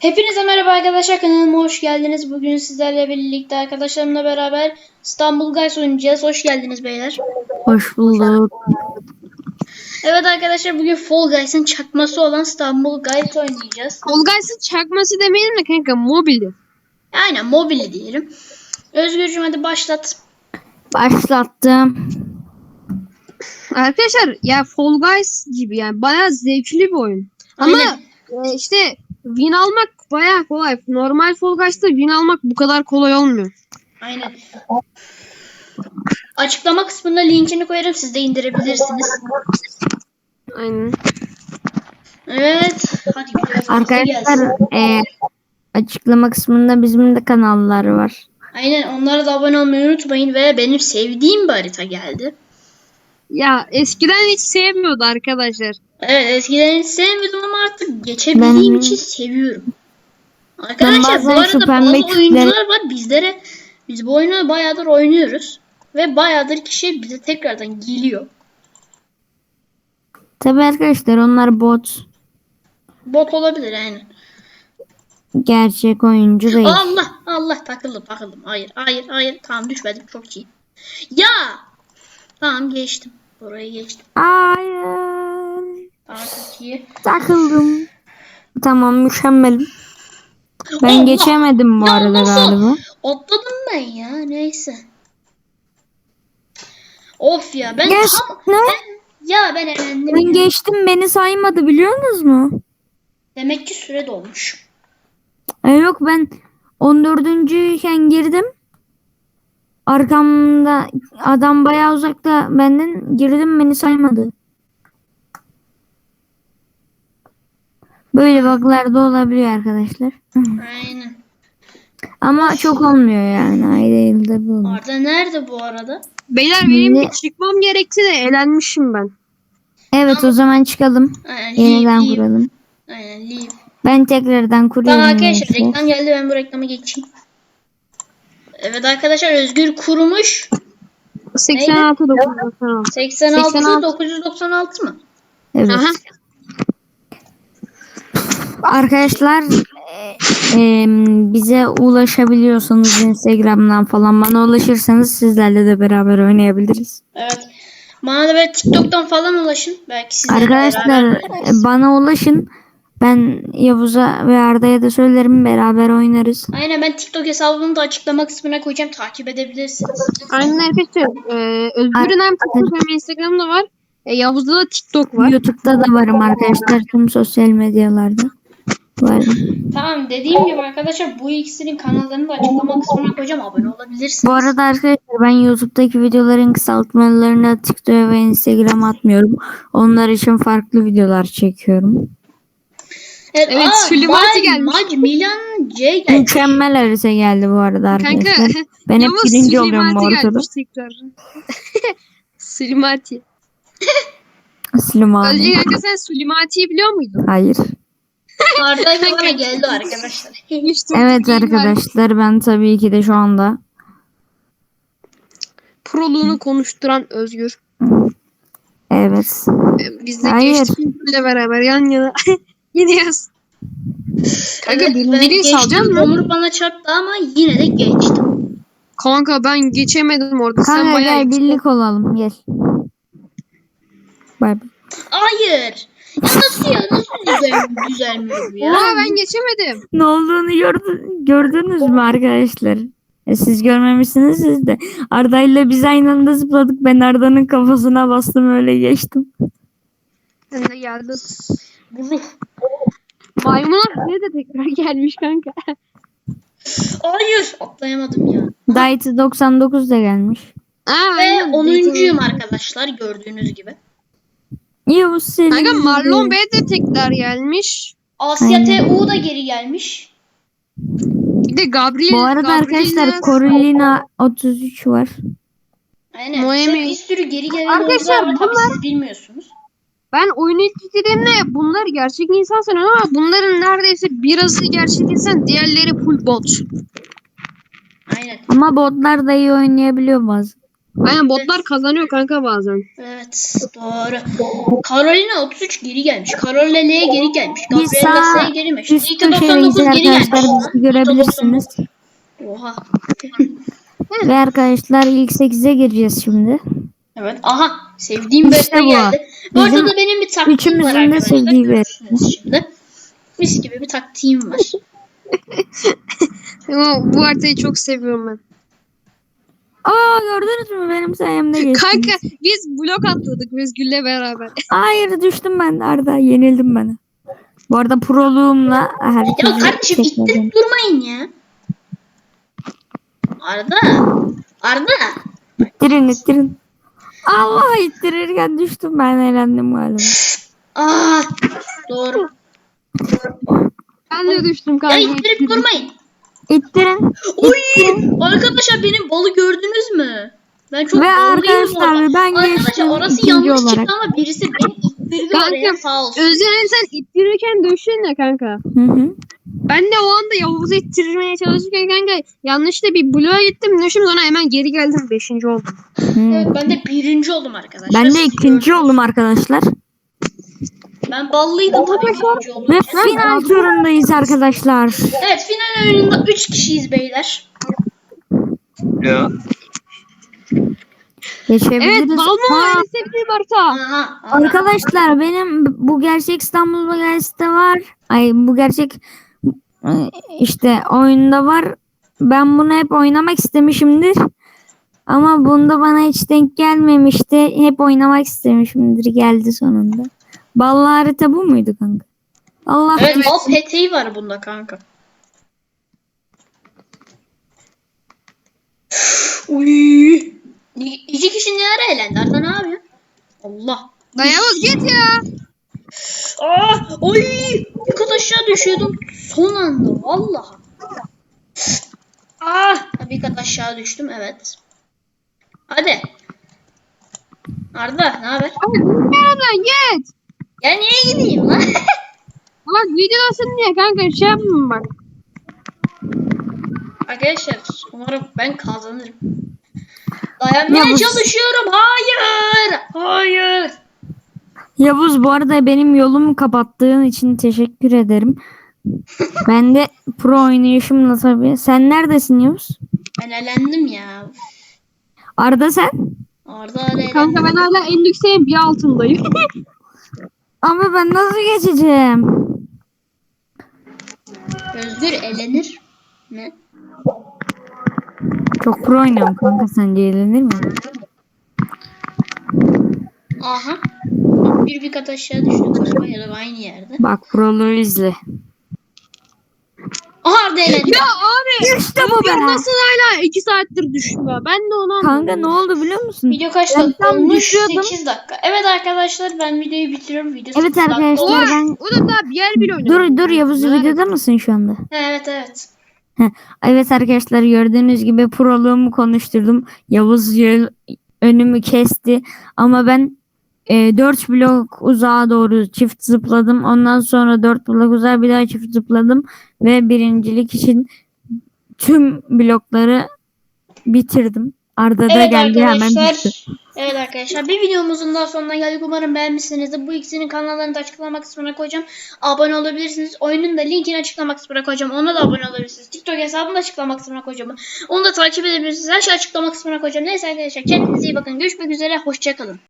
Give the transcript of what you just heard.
Hepinize merhaba arkadaşlar kanalıma hoş geldiniz. Bugün sizlerle birlikte arkadaşlarımla beraber İstanbul Guys oynayacağız. Hoş geldiniz beyler. Hoş bulduk. Evet arkadaşlar bugün Fall Guys'ın çakması olan İstanbul Guys oynayacağız. Fall Guys'ın çakması demeyelim de kanka mobili. Aynen mobili diyelim. Özgürcüm hadi başlat. Başlattım. Arkadaşlar ya Fall Guys gibi yani bayağı zevkli bir oyun. Ama Aynen. e, işte win almak bayağı kolay. Normal Fall Guys'ta win almak bu kadar kolay olmuyor. Aynen. Açıklama kısmında linkini koyarım siz de indirebilirsiniz. Aynen. Evet. Hadi güzel. Arkadaşlar e, açıklama kısmında bizim de kanallar var. Aynen onlara da abone olmayı unutmayın ve benim sevdiğim bir harita geldi. Ya eskiden hiç sevmiyordu arkadaşlar. Evet eskiden hiç sevmiyordum ama artık geçebildiğim Ben- için seviyorum. Arkadaşlar bu bazen arada bazı küpleri- oyuncular var bizlere biz bu oyunu bayağıdır oynuyoruz ve bayağıdır kişi bize tekrardan geliyor. Tabi arkadaşlar onlar bot. Bot olabilir yani. Gerçek oyuncu değil. Allah Allah takıldım takıldım. Hayır hayır hayır tamam düşmedim çok iyi. Ya tamam geçtim. Burayı geçtim. Hayır. Çok iyi. Takıldım. Tamam mükemmelim. Ben Allah! geçemedim bu Ya arada nasıl? galiba. Atladım ben ya neyse. Of ya ben Geç. tam Ne? ya ben elendim. Ben geçtim beni saymadı biliyorsunuz mu? Demek ki süre dolmuş. E, yok ben 14. iken girdim. Arkamda adam bayağı uzakta benden girdim beni saymadı. Böyle bug'lar da olabiliyor arkadaşlar. Aynen. Ama çok olmuyor yani. Ayda yılda bir oluyor. Arda nerede bu arada? Beyler benim Ne? bir çıkmam gerekti de elenmişim ben. Evet o zaman çıkalım. Aynen, Yeniden leave, leave. kuralım. Aynen leave. Ben tekrardan kuruyorum. Tamam arkadaşlar neyse. reklam geldi ben bu reklamı geçeyim. Evet arkadaşlar Özgür kurumuş. 86 996. 86, 86. 996 mı? Evet. Aha. Arkadaşlar e, e, bize ulaşabiliyorsanız Instagram'dan falan bana ulaşırsanız sizlerle de beraber oynayabiliriz. Evet. Bana da böyle TikTok'tan falan ulaşın. Belki sizlerle Arkadaşlar beraber bana ulaşın. Ben Yavuz'a ve Arda'ya da söylerim beraber oynarız. Aynen ben TikTok hesabımı da açıklama kısmına koyacağım. Takip edebilirsiniz. Aynen arkadaşlar. Ee, Özgür'ün hem TikTok hem Instagram'da var. E, Yavuz'da da TikTok var. YouTube'da da varım arkadaşlar. Tüm sosyal medyalarda varım. Tamam dediğim gibi arkadaşlar bu ikisinin kanallarını da açıklama kısmına koyacağım. Abone olabilirsiniz. Bu arada arkadaşlar ben YouTube'daki videoların kısaltmalarını TikTok'a ve Instagram'a atmıyorum. Onlar için farklı videolar çekiyorum. Evet, Süleyman Mac- gelmiş. Mac Milan C geldi. Mükemmel harita geldi bu arada Kanka arkadaşlar. Ben hep birinci oluyorum bu gelmiş tekrar. Süleymanti. Süleyman. Özge kanka sen Süleymanti'yi biliyor muydun? Hayır. Arda bana geldi arkadaşlar. Evet arkadaşlar ben tabii ki de şu anda. Proluğunu konuşturan Özgür. evet. Ee, Biz de Hayır. geçtik ile beraber yan yana. Yine yaz. Kanka Evet, birinciliği salacağız geçtim. mı? Onur bana çarptı ama yine de geçtim. Kanka ben geçemedim orada. Sen Kanka bayağı gel birlik olalım gel. Bay bay. Hayır. Ya nasıl ya? Nasıl düzel düzelmiyor bu ya? Aa, ben geçemedim. Ne olduğunu gördü, gördünüz mü arkadaşlar? E, siz görmemişsiniz siz de. Arda ile biz aynı anda zıpladık. Ben Arda'nın kafasına bastım öyle geçtim. Sen de geldin. Bu ruh. Maymunlar ne de tekrar gelmiş kanka. Hayır. Atlayamadım ya. Daytı 99 da gelmiş. Aa, Ve aynen. 10'uncuyum arkadaşlar gördüğünüz gibi. Yavuz senin. Kanka Marlon Bey de tekrar gelmiş. Asya Aynen. TU da geri gelmiş. Bir de Gabriel. Bu arada Gabriel'le- arkadaşlar Corellina 33 var. Aynen. Noemi. Bir sürü geri gelen Arkadaşlar, oyuncular var tabii siz bilmiyorsunuz. Ben oyunu ilk yüklediğimde bunlar gerçek insan sanıyorum ama bunların neredeyse birazı gerçek insan diğerleri full bot. Aynen. Ama botlar da iyi oynayabiliyor bazı. Aynen botlar kazanıyor kanka bazen. Evet doğru. Carolina 33 geri gelmiş. Carolina L'ye geri gelmiş. Gabriella S'ye geri gelmiş. üst Nita köşedeyiz 99 geri gelmiş. arkadaşlar bizi görebilirsiniz. Oha. Ve arkadaşlar ilk 8'e gireceğiz şimdi. Evet. Aha. Sevdiğim İşte beste bu. geldi. Bu arada da benim bir taktiğim üçümüzün var arkadaşlar. sevdiği Görürsünüz Şimdi. Mis gibi bir taktiğim var. Ama bu haritayı çok seviyorum ben. Aa gördünüz mü benim sayemde geçtiniz. Kanka biz blok atladık Özgür'le beraber. Hayır düştüm ben Arda yenildim bana. Bu arada proluğumla Ya herkese kardeşim tekrardan- ittirip durmayın ya. Arda. Arda. İttirin ittirin. Allah ittirirken düştüm ben eğlendim galiba. Aa. Doğru. Ben de düştüm kanka. Ya ittirip durmayın. İttirin. Oy! Arkadaşlar benim balı gördünüz mü? Ben çok Ve arkadaşlar orada. ben Arkadaşlar geçtim orası ikinci yanlış olarak. çıktı ama birisi beni ittirdi Kanka, oraya sağ olsun. Özgür sen ittirirken düştün ya kanka. Hı hı. Ben de o anda Yavuz'u ittirmeye çalışırken kanka yanlışlıkla bir bloğa gittim düştüm sonra hemen geri geldim 5. oldum. Hı. Evet ben de birinci oldum arkadaşlar. Ben de ikinci oldum arkadaşlar. Ben ballıydım tabii ikinci oldum. Ve final turundayız arkadaşlar. Evet final oyununda 3 kişiyiz beyler. Geçebiliriz. Evet Balmum'u Aa, en sevdiğim harita. Arkadaşlar benim bu gerçek İstanbul Bagelsi'de var. Ay bu gerçek e, işte oyunda var. Ben bunu hep oynamak istemişimdir. Ama bunda bana hiç denk gelmemişti. Hep oynamak istemişimdir. Geldi sonunda. Ballı harita bu muydu kanka? Allah Evet düşsün. bal peteği var bunda kanka. Uy. İki kişi neler eğlendi? Arda ne yapıyor? Allah. Lan Yavuz git ya. Aa, oy! Bir kat aşağı düşüyordum. Son anda vallahi. Ah, bir kat aşağı düştüm evet. Hadi. Arda ne haber? Nereden git. Ya niye gideyim lan? Bak videodasın diye kanka şey yapma bak. Arkadaşlar umarım ben kazanırım. Dayanmaya Ya bu- çalışıyorum. Hayır. Hayır. Yavuz bu arada benim yolumu kapattığın için teşekkür ederim. ben de pro oynayışımla tabii. Sen neredesin Yavuz? Ben elendim ya. Arda sen? Arda elendim. Kanka ben hala en yükseğin bir altındayım. Ama ben nasıl geçeceğim? Özgür elenir mi? Çok pro oynuyorum kanka sence eğlenir mi? Aha. Bir bir kat aşağı düştüm galiba ya da aynı yerde. Bak proluğu izle. Aha Arda elendi. ya abi. İşte bu be. nasıl hala 2 saattir düştüm ya. Ben de onu Kanka anlamadım. ne oldu biliyor musun? Video kaç Ben dakika tam olmuş? düşüyordum. 8 dakika. Evet arkadaşlar ben videoyu bitiriyorum. Video Evet 8 dakika arkadaşlar, olmuş. Ben- o da daha bir yer bile oynadım. Dur dur Yavuz videoda mısın şu anda? Evet evet. Evet arkadaşlar gördüğünüz gibi proluğumu konuşturdum. Yavuz yol- önümü kesti ama ben e, 4 blok uzağa doğru çift zıpladım. Ondan sonra 4 blok uzağa bir daha çift zıpladım ve birincilik için tüm blokları bitirdim. Arda da Evet geldi hemen düştü. Evet arkadaşlar bir videomuzun daha sonuna geldik. Umarım beğenmişsinizdir. Bu ikisinin kanallarını da açıklama kısmına koyacağım. Abone olabilirsiniz. Oyunun da linkini açıklama kısmına koyacağım. Ona da abone olabilirsiniz. TikTok hesabını da açıklama kısmına koyacağım. Onu da takip edebilirsiniz. Her şey açıklama kısmına koyacağım. Neyse arkadaşlar kendinize iyi bakın. Görüşmek üzere. Hoşçakalın.